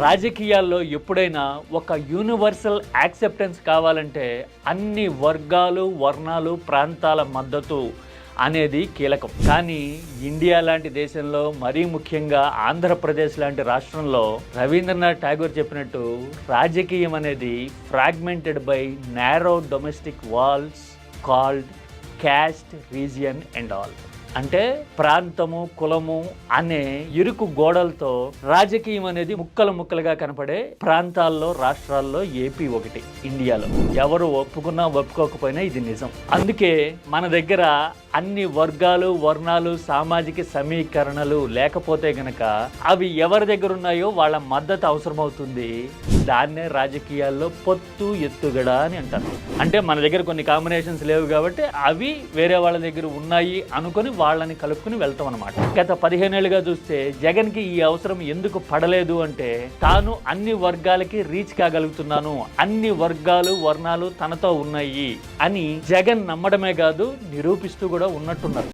రాజకీయాల్లో ఎప్పుడైనా ఒక యూనివర్సల్ యాక్సెప్టెన్స్ కావాలంటే అన్ని వర్గాలు వర్ణాలు ప్రాంతాల మద్దతు అనేది కీలకం. కానీ ఇండియా లాంటి దేశంలో మరీ ముఖ్యంగా ఆంధ్రప్రదేశ్ లాంటి రాష్ట్రంలో రవీంద్రనాథ్ ఠాగూర్ చెప్పినట్టు రాజకీయం అనేది fragmented by narrow domestic walls called caste region and all అంటే ప్రాంతము కులము అనే ఇరుకు గోడలతో రాజకీయం అనేది ముక్కలు ముక్కలుగా కనపడే ప్రాంతాల్లో రాష్ట్రాల్లో ఏపీ ఒకటి ఇండియాలో. ఎవరు ఒప్పుకున్నా ఒప్పుకోకపోయినా ఇది నిజం. అందుకే మన దగ్గర అన్ని వర్గాలు వర్ణాలు సామాజిక సమీకరణలు లేకపోతే గనక అవి ఎవరి దగ్గర ఉన్నాయో వాళ్ళ మద్దతు అవసరమవుతుంది. దాన్నే రాజకీయాల్లో పొత్తు ఎత్తుగడ అని అంటారు. అంటే మన దగ్గర కొన్ని కాంబినేషన్స్ లేవు కాబట్టి అవి వేరే వాళ్ళ దగ్గర ఉన్నాయి అనుకొని వాళ్ళని కలుపుకుని వెళ్తాం అనమాట గత పదిహేనేళ్ళుగా చూస్తే జగన్కి ఈ అవసరం ఎందుకు పడలేదు అంటే తాను అన్ని వర్గాలకి రీచ్ కాగలుగుతున్నాను అన్ని వర్గాలు వర్ణాలు తనతో ఉన్నాయి అని జగన్ నమ్మడమే కాదు నిరూపిస్తూ కూడా ఉన్నట్టున్నారు.